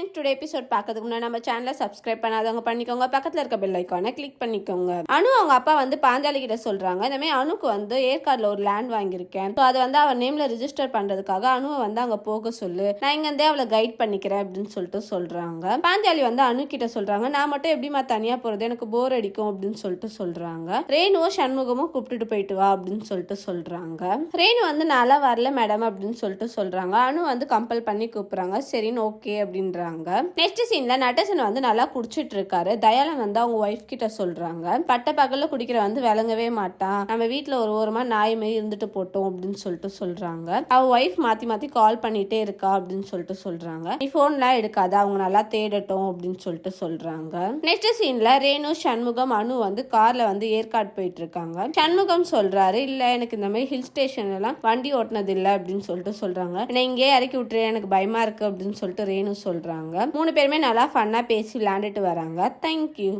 Friends today episode பார்க்கறதுக்கு முன்னாடி நம்ம சேனலை சப்ஸ்கிரைப் பண்ணாதவங்க பண்ணிக்கோங்க. பக்கத்தில் இருக்க பெல் ஐக்கானை கிளிக் பண்ணிக்கோங்க. அனு அவங்க அப்பா வந்து பாஞ்சாலி கிட்ட சொல்கிறாங்க இந்த மாதிரி அனுக்கு வந்து ஏற்காடில் ஒரு லேண்ட் வாங்கியிருக்கேன். ஸோ அதை வந்து அவன் நேமில் ரிஜிஸ்டர் பண்ணுறதுக்காக அனுவை வந்து அங்கே போக சொல்லு. நான் இங்கேருந்தே அவளை கைட் பண்ணிக்கிறேன் அப்படின்னு சொல்லிட்டு சொல்கிறாங்க பாஞ்சாலி வந்து அனு கிட்ட சொல்கிறாங்க நான் மட்டும் எப்படிமா தனியாக போகிறது எனக்கு போர் அடிக்கும் அப்படின்னு சொல்லிட்டு சொல்கிறாங்க ரேணுவோ சண்முகமும் கூப்பிட்டுட்டு போயிட்டு வா அப்படின்னு சொல்லிட்டு சொல்கிறாங்க ரேணு வந்து நல்லா வரல மேடம் அப்படின்னு சொல்லிட்டு சொல்கிறாங்க அனு வந்து கம்பல் பண்ணி கூப்பிட்றாங்க. சரின்னு ஓகே அப்படின்றாங்க. நெக்ஸ்ட் சீன்ல நடேசன் வந்து நல்லா குடிச்சிட்டு இருக்காரு தயாளன் வந்து அவங்க ஒய்ஃப் கிட்ட சொல்றாங்க. பட்ட பகல்ல குடிக்கிற வந்து விளங்கவே மாட்டான். நம்ம வீட்டுல ஒரு ஓரமா நாய் மாரி இருந்துட்டு போட்டோம் அப்படின்னு சொல்லிட்டு சொல்றாங்க. அவ ஒய்ஃப் மாத்தி மாத்தி கால் பண்ணிட்டே இருக்கா அப்படின்னு சொல்லிட்டு சொல்றாங்க. நீ போன்லாம் எடுக்காத அவங்க நல்லா தேடட்டும் அப்படின்னு சொல்லிட்டு சொல்றாங்க. நெக்ஸ்ட் சீன்ல ரேணு சண்முகம் அனு வந்து கார்ல வந்து ஏற்காடு போயிட்டு இருக்காங்க சண்முகம் சொல்றாரு இல்ல எனக்கு இந்த மாதிரி ஹில் ஸ்டேஷன் எல்லாம் வண்டி ஓட்டினது இல்ல அப்படின்னு சொல்லிட்டு சொல்றாங்க. என்னை இங்கேயே இறக்கி விட்டுரு எனக்கு பயமா இருக்கு அப்படின்னு சொல்லிட்டு ரேணு சொல்றாங்க. மூணு பேருமே நல்லா ஃபன்னாக பேசி விளையாண்டுட்டு வராங்க. தேங்க்யூ